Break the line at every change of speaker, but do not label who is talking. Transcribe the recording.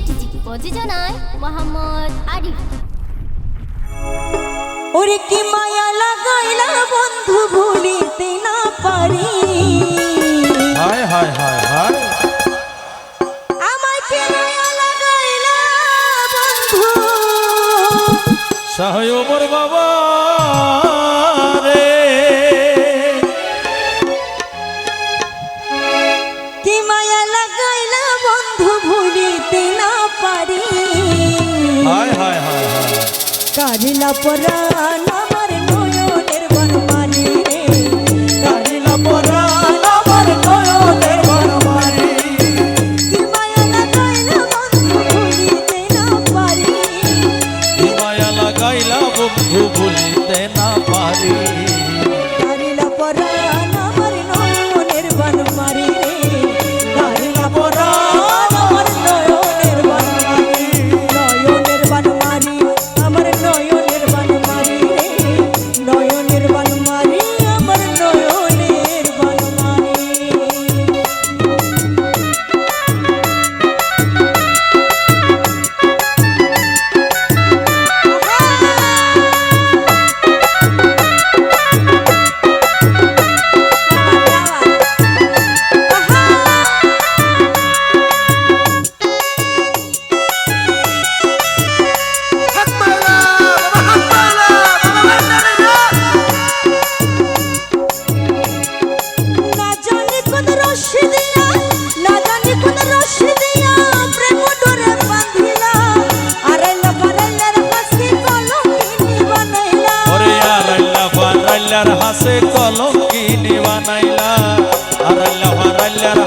ATG প্রযোজনায় মোহাম্মদ আরিফ।
ওরে কি মায়া লাগাইলা বন্ধু ভুলিতে না পারি?
হায় হায় হায় হায়। সহায় ওমর বাবা।
কারিলা পরাণ আমার নয়নের বনমালি রে। কারিলা পরাণ আমার নয়নের ভুলিতে না পারি। galera,